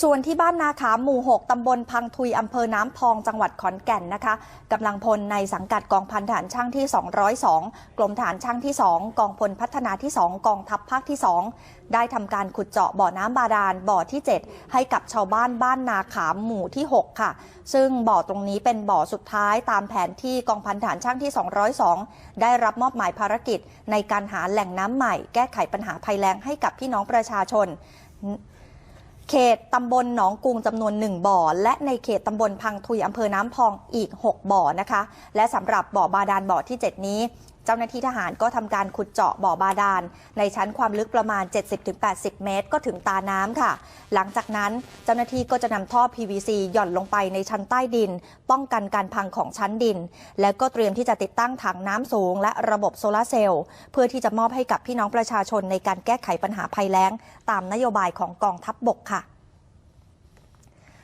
ส่วนที่บ้านนาขาหมู่ 6 ตำบลพังทุย อำเภอน้ำพอง จังหวัดขอนแก่นนะคะกำลังพลในสังกัดกองพันฐานช่างที่ 202 กรมฐานช่างที่ 2 กองพลพัฒนาที่ 2 กองทัพภาคที่ 2 ได้ทำการขุดเจาะบ่อน้ำบาดาลบ่อที่ 7 ให้กับชาวบ้านบ้านนาขามหมู่ที่ 6 ค่ะ ซึ่งบ่อตรงนี้เป็นบ่อสุดท้ายตามแผนที่กองพันฐานช่างที่ 202 ได้รับมอบหมายภารกิจ ในการหาแหล่งน้ำใหม่ แก้ไขปัญหาภัยแล้งให้กับพี่น้องประชาชน เขตตำบลหนองกุงจำนวน 1 บ่อ และในเขตตำบลพังทุยอำเภอน้ำพองอีก 6 บ่อนะคะ และสำหรับบ่อบาดาลบ่อที่ 7 นี้ จ้าหน้าที่ทหารก็ทำการขุดเจาะบ่อบาดาล ในชั้นความลึกประมาณ 70-80 เมตร ก็ถึงตาน้ำค่ะ หลังจากนั้นเจ้าหน้าที่ก็จะนำท่อ PVC หย่อนลงไปในชั้นใต้ดิน ป้องกันการพังของชั้นดิน และก็เตรียมที่จะติดตั้งถังน้ำสูง และระบบโซลาร์เซลล์เพื่อที่จะมอบให้กับพี่น้องประชาชนในการแก้ไขปัญหาภัยแล้ง ตามนโยบายของกองทัพบบกค่ะ